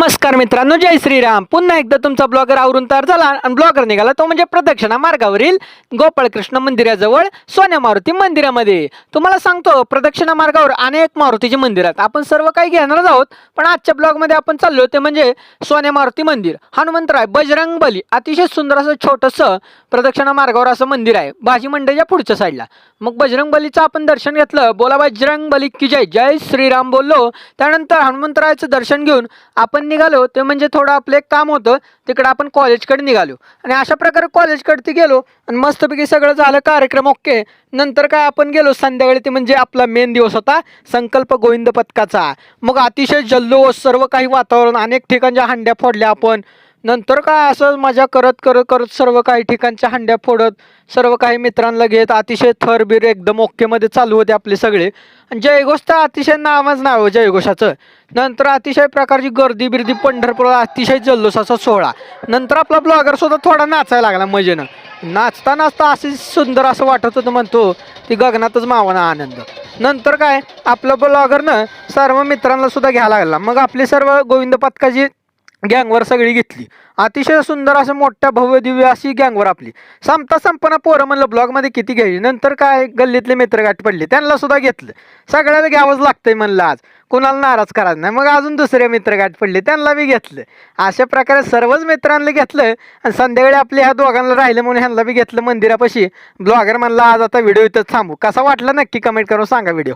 नमस्कार मित्रांनो जय श्रीराम. पुन्हा एकदा तुमचा ब्लॉगर आवरून तयार झाला आणि ब्लॉगर निघाला तो म्हणजे प्रदक्षिणा मार्गावरील गोपाळकृष्ण मंदिराजवळ सोन्या मारुती मंदिरामध्ये. तुम्हाला सांगतो प्रदक्षिणा मार्गावर अनेक मारुतीचे मंदिर आहेत. आपण सर्व काही घेणार आहोत पण आजच्या ब्लॉगमध्ये आपण चाललो ते म्हणजे सोन्या मारुती मंदिर. हनुमंतराय बजरंग बली अतिशय सुंदर असं छोटंसं प्रदक्षिणा मार्गावर असं मंदिर आहे भाजी मंडईच्या पुढच्या साईडला. मग बजरंग बलीचं आपण दर्शन घेतलं बोला बजरंग बली की जय. जय श्रीराम बोललो. त्यानंतर हनुमंतरायाचं दर्शन घेऊन आपण निघालो ते म्हणजे थोडं आपलं एक काम होतं तिकडं आपण कॉलेजकडे निघालो. आणि अशा प्रकारे कॉलेजकडती गेलो आणि मस्तपैकी सगळं झालं कार्यक्रम ओके. नंतर काय आपण गेलो संध्याकाळी ते म्हणजे आपला मेन दिवस होता संकल्प गोविंद पथकाचा. मग अतिशय जल्लोष सर्व काही वातावरण अनेक ठिकाणच्या हंड्या फोडल्या आपण. नंतर काय असं मजा करत करत करत सर्व काही ठिकाणच्या हंड्या फोडत सर्व काही मित्रांना घेत अतिशय थरबीर एकदम ओक्केमध्ये चालू होते आपले सगळे. आणि जयघोष तर अतिशय नावच नाव जयघोषाचं. नंतर अतिशय प्रकारची गर्दी बिर्दी पंढरपूर अतिशय जल्लोषाचा सोहळा. नंतर आपला ब्लॉगर सुद्धा थोडा नाचायला लागला मजेनं. नाचता नाचता असे सुंदर असं वाटत होतं म्हणतो ती गगनातच मावाना आनंद. नंतर काय आपलं ब्लॉगरनं सर्व मित्रांना सुद्धा घ्यायला लागला. मग आपली सर्व गोविंद पथकाची गँगवर सगळी घेतली. अतिशय सुंदर असं मोठ्या भव्य दिव्य अशी गँगवर आपली. संपता संपना पोरं म्हणलं ब्लॉगमध्ये किती घ्यायची? नंतर काय गल्लीतले मित्र गाठ पडले? त्यांना सुद्धा घेतलं. सगळ्याला घ्यावंच लागतंय म्हणलं आज. कुणाला नाराज करायचं नाही. मग अजून दुसरे मित्र गाठ पडले. त्यांना बी घेतलं. अशा प्रकारे सर्वच मित्रांना घेतलं आणि संध्याकाळी आपल्या ह्या दोघांना राहिलं म्हणून ह्यांना बी घेतलं मंदिरापाशी. ब्लॉगर म्हणला आज आता व्हिडिओ इथंच थांबू. कसा वाटला नक्की कमेंट करून सांगा व्हिडिओ.